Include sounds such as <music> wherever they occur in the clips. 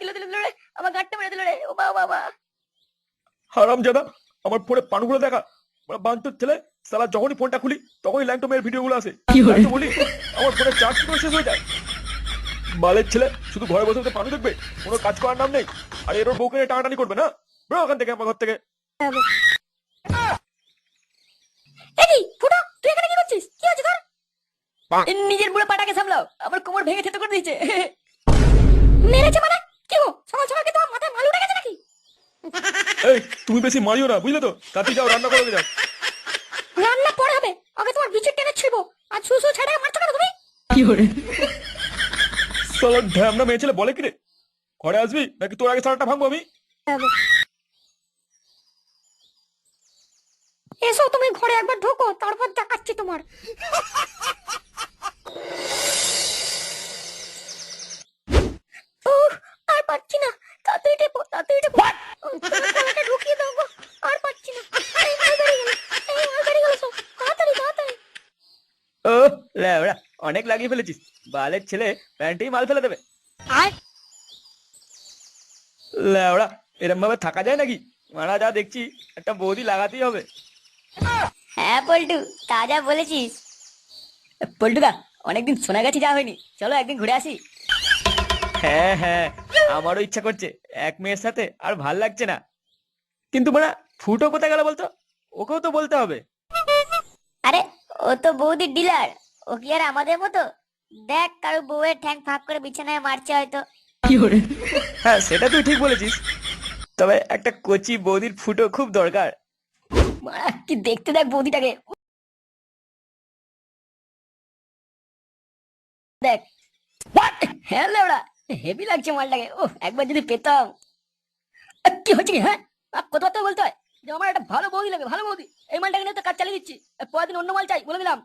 দিল দিল দিল রে আমার গাঁটটা মেরে দিল রে ও বাবা বাবা। হারাম জাদা আমার ফোনে পানগুলো দেখা। মানে বান্তুর ছেলে সালা যখনই ফোনটা খুলি তখনই ল্যাংটমের ভিডিওগুলো আসে। তাই বলি? আমার ফোনে চার্জ করে শেষ হয়ে যায়। বালের ছেলে শুধু ঘরে বসে বসে পানু দেখবে কোনো কাজ করার নাম নেই। আর এর বউকে নিয়ে টানাটানি করবে না? বেরো ওখান থেকে আমার ঘর থেকে। এই ফুটো তুই এখানে কি করছিস? কি হচ্ছে তোর? নিজের বুড়ো পাটাকে সামলাও আমার কোমর ভেঙে থেতো করে দিয়েছে। <laughs> মেরেছে মানে? কি গো সকাল সকাল কি তোমার মাথায় মালু গেছে নাকি? এই তুমি বেশি মারিও না বুঝলে তো? তাতে যাও রান্না করে যাও। রান্না পরে হবে আগে তোমার বিচের টেনে ছিড়বো আর সুসু ছেড়ে মারছো কেন তুমি? সালা ঢ্যামনা মেয়ে ছেলে বলে কি রে? ঘরে আসবি নাকি তোর আগে সারাটা ভাঙবো আমি? এসো তুমি ঘরে একবার ঢোকো তারপর দেখাচ্ছি তোমার উহ, আর পারছি না তাড়াতাড়ি টেপো তাড়াতাড়ি টেপো গলাটা ঢুকিয়ে দাও গো আর পারছি না এই মাল বেরিয়ে গেল এই মাল বেরিয়ে গেল সব তাড়াতাড়ি তাড়াতাড়ি ল্যাবড়া অনেক লাগিয়ে ফেলেছিস। বালের ছেলে প্যান্টেই মাল ফেলে দেবে। ল্যাবড়া এরম ভাবে থাকা যায় নাকি? মারা যা দেখছি একটা বৌদি লাগাতেই হবে। হ্যাঁ পল্টু তা যা বলেছিস। পল্টুদা অনেকদিন শোনা গেছে যা হয়নি। চলো একদিন ঘুরে আসি। হ্যাঁ হ্যাঁ আমারও ইচ্ছা করছে। এক মেয়ের সাথে আর ভালো লাগছে না। কিন্তু মানে ফুটো কোথায় গেল বলতো? ওকেও তো বলতে হবে। আরে ও তো বৌদির ডিলার। ও কি আর আমাদের মতো? দেখ কারও বউয়ের ঠ্যাং ফাঁক করে বিছানায় মারছে হয়তো। হ্যাঁ সেটা তুই ঠিক বলেছিস। তবে একটা কচি বৌদির ফুটো খুব দরকার। মারা, কি দেখতে দেখ বৌদিটাকে। দেখ। হ্যাঁ লেওড়া হেভি লাগছে মালটাকে। ও একবার যদি পেতাম। কি হচ্ছে কি হ্যাঁ? আ, কথাবার্তা বলতে হয়। যে আমার একটা ভালো বৌদি লাগে ভালো বৌদি। এই মালটাকে নিয়ে তো কাজ চালিয়ে দিচ্ছি। আর পরের দিন অন্য মাল চাই বলে দিলাম।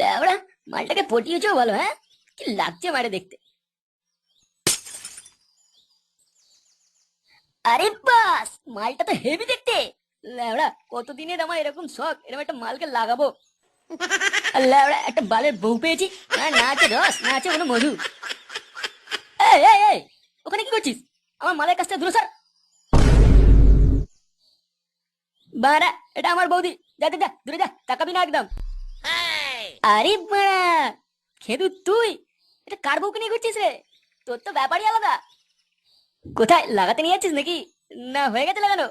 লেওড়া মালটাকে পটিয়েছেও ভালো হ্যাঁ? কি লাগছে মারে দেখতে? আরে বাস মালটা তো হেভি দেখতে। ল্যাবড়া কতদিনের আমার এরকম শখ? এরকম একটা মালকে লাগাবো। আর একটা বালের বউ পেয়েছি। আর না আছে রস না আছে কোনো মধু। এই ওখানে কি করছিস? আমার মালের কাছ থেকে দূরে সর। বাড়া এটা আমার বৌদি। যা, যা দূরে যা তাকাবি না একদম। আরে বাড়া খেদু তুই এটা কার বউকে নিয়ে ঘুরছিস রে? তোর তো ব্যাপারই আলাদা। কোথায় লাগাতে নিয়ে যাচ্ছিস নাকি? না হয়ে গেছে লাগানো।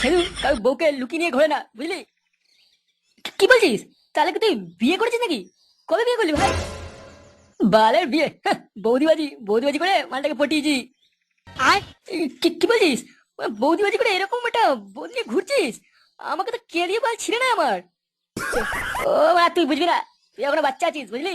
খেলু কারও বউকে লুকিয়ে নিয়ে ঘোরে না বুঝলি? কি বলছিস? তাহলে কি তুই বিয়ে করেছিস নাকি? কবে বিয়ে করলি ভাই? বালের বিয়ে হ্যাঁ, বৌদিবাজি বৌদিবাজি করে মালটাকে পটিয়েছি। আর? কি বলছিস? বৌদিবাজি করে এরকম একটা বৌদি নিয়ে ঘুরছিস? আমাকে তো কে দিয়ে বাল ছিল না আমার। ও তুই বুঝবি না তুই এখনও বাচ্চা আছিস বুঝলি?